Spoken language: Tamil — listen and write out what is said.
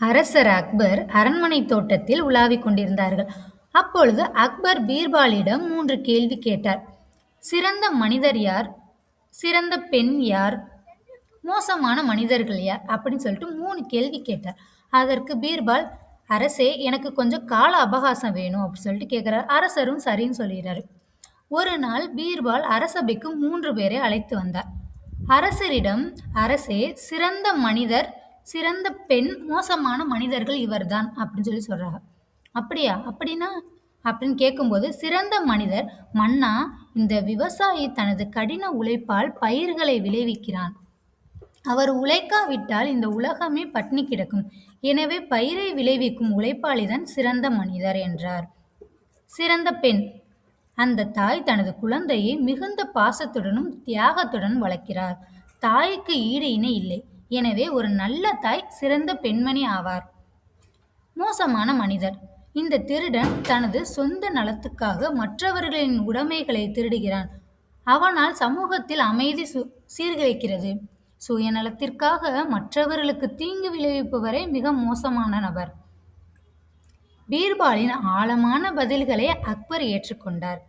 அரசர் அக்பர் அரண்மனை தோட்டத்தில் உலாவிக் கொண்டிருந்தார்கள். அப்பொழுது அக்பர் பீர்பாலிடம் மூன்று கேள்வி கேட்டார். சிறந்த மனிதர் யார்? சிறந்த பெண் யார்? மோசமான மனிதர்கள் யார்? அப்படின்னு சொல்லிட்டு மூணு கேள்வி கேட்டார். அதற்கு பீர்பால் அரசே எனக்கு கொஞ்சம் கால அபகாசம் வேணும் அப்படின்னு சொல்லிட்டு கேட்குறாரு அரசரும் சரின்னு சொல்லிடுறாரு. ஒரு நாள் பீர்பால் அரசபைக்கு மூன்று பேரை அழைத்து வந்தார். அரசரிடம் அரசே சிறந்த மனிதர் சிறந்த பெண் மோசமான மனிதர்கள் இவர்தான் அப்படின்னு சொல்லி சொல்றாங்க. அப்படியா? அப்படின்னா அப்படின்னு கேட்கும்போது சிறந்த மனிதர் மன்னா இந்த விவசாயி தனது கடின உழைப்பால் பயிர்களை விளைவிக்கிறான். அவர் உழைக்காவிட்டால் இந்த உலகமே பட்னி கிடக்கும். எனவே பயிரை விளைவிக்கும் உழைப்பாளிதான் சிறந்த மனிதர் என்றார். சிறந்த பெண் அந்த தாய் தனது குழந்தையை மிகுந்த பாசத்துடனும் தியாகத்துடன் வளர்க்கிறார். தாய்க்கு ஈடு இணை இல்லை. எனவே ஒரு நல்ல தாய் சிறந்த பெண்மணி ஆவார். மோசமான மனிதர். இந்த திருடன் தனது சொந்த நலத்துக்காக மற்றவர்களின் உடைமைகளை திருடுகிறான். அவனால் சமூகத்தில் அமைதி சு சீர்குலைக்கிறது. சுயநலத்திற்காக மற்றவர்களுக்கு தீங்கு விளைவிப்பவரே மிக மோசமான நபர். பீர்பாலின் ஆழமான பதில்களை அக்பர் ஏற்றுக்கொண்டார்.